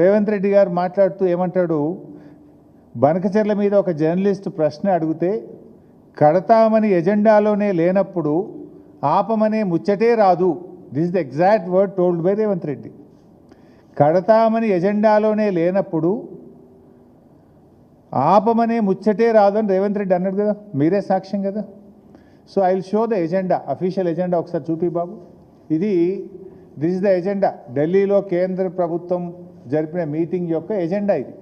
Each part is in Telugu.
రేవంత్ రెడ్డి గారు మాట్లాడుతూ ఏమంటాడు? బనకచెర్ల మీద ఒక జర్నలిస్ట్ ప్రశ్న అడిగితే కడతామని ఎజెండాలోనే లేనప్పుడు ఆపమనే ముచ్చటే రాదు. This the exact word told by Revanth Reddy కడతామని ఎజెండాలోనే లేనప్పుడు ఆపమనే ముచ్చటే రాదు అని రేవంత్ రెడ్డి అన్నాడు కదా? మీరే సాక్ష్యం కదా? So I will show the agenda official agenda ఒకసారి చూపి బాబు. ఇది దిస్ ద ఎజెండా ఢిల్లీలో కేంద్ర ప్రభుత్వం జరిపిన మీటింగ్ యొక్క ఎజెండా ఇది.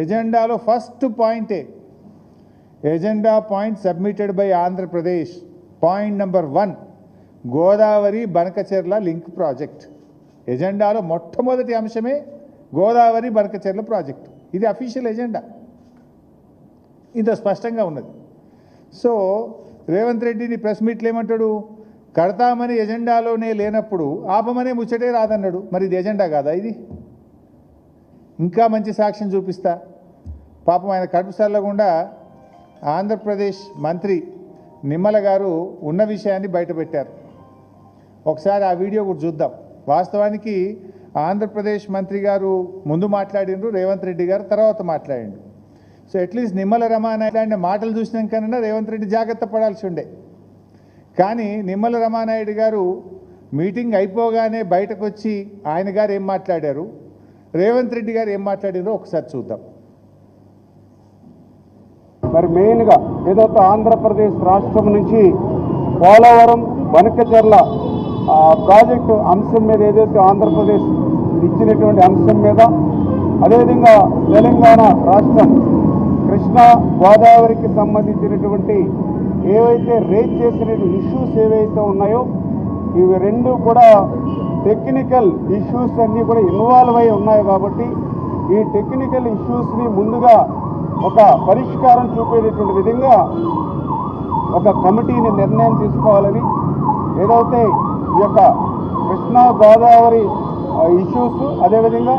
ఎజెండాలో ఫస్ట్ పాయింటే agenda point submitted by Andhra Pradesh. Point number one Godavari Banakacherla link project. ఎజెండాలో మొట్టమొదటి అంశమే గోదావరి బనకచెర్ల ప్రాజెక్ట్. ఇది అఫీషియల్ ఎజెండా. ఇంత స్పష్టంగా ఉన్నది. సో రేవంత్ రెడ్డిని ప్రెస్ మీట్లు ఏమంటాడు? కడతామని ఎజెండాలోనే లేనప్పుడు ఆపమనే ముచ్చటే రాదన్నాడు. మరి ఇది ఎజెండా కాదా ఇది? ఇంకా మంచి సాక్ష్యం చూపిస్తా. పాపం ఆయన కడుపు కూడా ఆంధ్రప్రదేశ్ మంత్రి నిమ్మల గారు ఉన్న విషయాన్ని బయటపెట్టారు ఒకసారి ఆ వీడియో కూడా చూద్దాం. వాస్తవానికి ఆంధ్రప్రదేశ్ మంత్రి గారు ముందు మాట్లాడిండ్రు రేవంత్ రెడ్డి గారు తర్వాత మాట్లాడిండు సో అట్లీస్ట్ నిమ్మల రమానాయుడు మాటలు చూసినాకనన్నా రేవంత్ రెడ్డి జాగ్రత్త పడాల్సి ఉండే. కానీ నిమ్మల రమానాయుడు గారు మీటింగ్ అయిపోగానే బయటకు వచ్చి ఆయన గారు ఏం మాట్లాడారు? రేవంత్ రెడ్డి గారు ఏం మాట్లాడారో ఒకసారి చూద్దాం. మరి మెయిన్గా ఏదైతే ఆంధ్రప్రదేశ్ రాష్ట్రం నుంచి పోలవరం వనకచర్ల ప్రాజెక్టు అంశం మీద ఏదైతే ఆంధ్రప్రదేశ్ ఇచ్చినటువంటి అంశం మీద అదేవిధంగా తెలంగాణ రాష్ట్రం కృష్ణా గోదావరికి సంబంధించినటువంటి ఏవైతే రేజ్ చేసిన ఇష్యూస్ ఏవైతే ఉన్నాయో ఇవి రెండు కూడా టెక్నికల్ ఇష్యూస్ అన్నీ కూడా ఇన్వాల్వ్ అయి ఉన్నాయి కాబట్టి ఈ టెక్నికల్ ఇష్యూస్ని ముందుగా ఒక పరిష్కారం చూపేటటువంటి విధంగా ఒక కమిటీని నిర్ణయం తీసుకోవాలని ఏదైతే ఈ యొక్క కృష్ణా గోదావరి ఇష్యూస్ అదేవిధంగా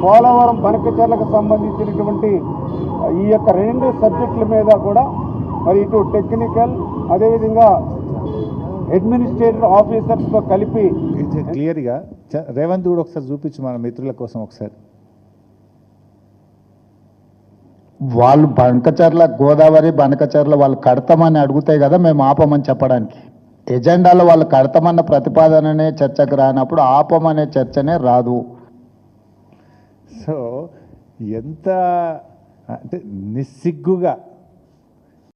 పోలవరం బనకచర్లకు సంబంధించినటువంటి ఈ యొక్క రెండు సబ్జెక్టుల మీద కూడా మరి ఇటు టెక్నికల్ అదేవిధంగా అడ్మినిస్ట్రేటివ్ ఆఫీసర్స్తో కలిపి క్లియర్గా చ- రేవంత్ కూడా ఒకసారి చూపించు మన మిత్రుల కోసం ఒకసారి. వాళ్ళు బనకచర్ల గోదావరి బనకచర్ల వాళ్ళు కడతామని అడుగుతాయి కదా మేము ఆపమని చెప్పడానికి. ఎజెండాలో వాళ్ళు కడతామన్న ప్రతిపాదననే చర్చకు రానప్పుడు ఆపమనే చర్చనే రాదు. సో ఎంత అంటే నిస్సిగ్గుగా